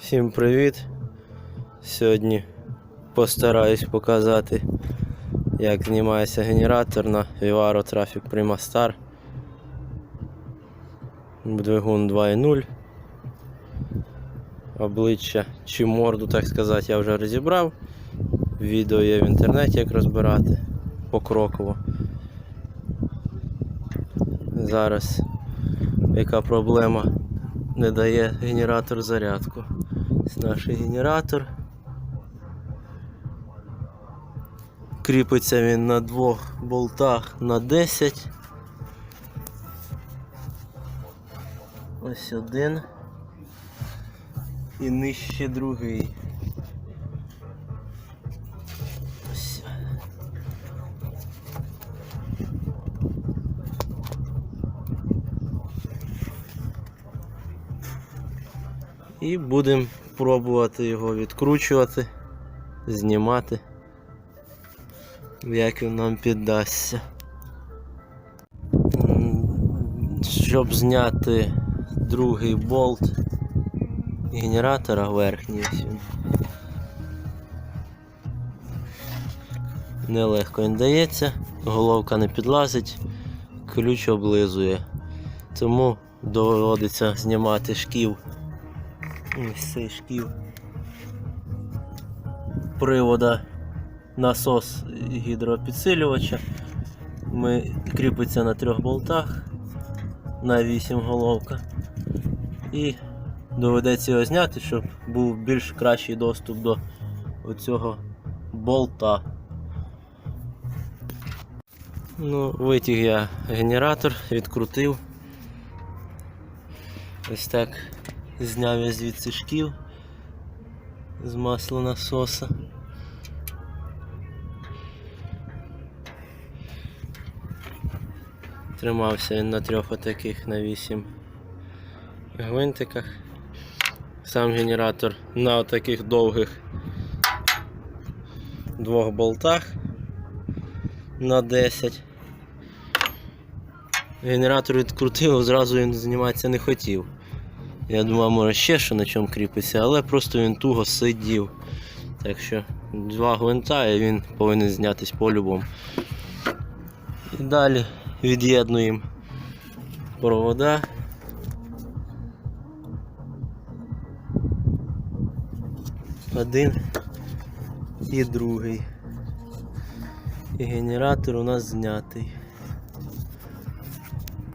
Всім привіт! Сьогодні постараюсь показати, як знімається генератор на Vivaro Traffic Prima Star. Двигун 2.0. Обличчя чи морду, так сказати, я вже розібрав. Відео є в інтернеті, як розбирати покроково. Зараз яка проблема не дає генератор зарядку. Ось наш генератор. Кріпиться він на двох болтах на 10. Ось один. І нижче другий. І будемо пробувати його відкручувати, знімати, як він нам піддасться. Щоб зняти другий болт генератора верхній. Нелегко він дається, головка не підлазить, ключ облизує. Тому доводиться знімати шків Ось цей шків привода насос гідропідсилювача. Ми кріпиться на трьох болтах на 8 головка. І доведеться його зняти, щоб був більш кращий доступ до оцього болта. Ну, витяг я генератор, відкрутив. Ось так Зняв я звідси шків з маслонасоса. Тримався він на трьох отаких на 8 гвинтиках. Сам генератор на отаких довгих двох болтах на 10. Генератор відкрутив, зразу він зніматися не хотів. Я думав, може ще що на чому кріпиться, але просто він туго сидів. Так що два гвинта і він повинен знятись по-любому. І далі від'єднуємо провода. Один і другий. І генератор у нас знятий.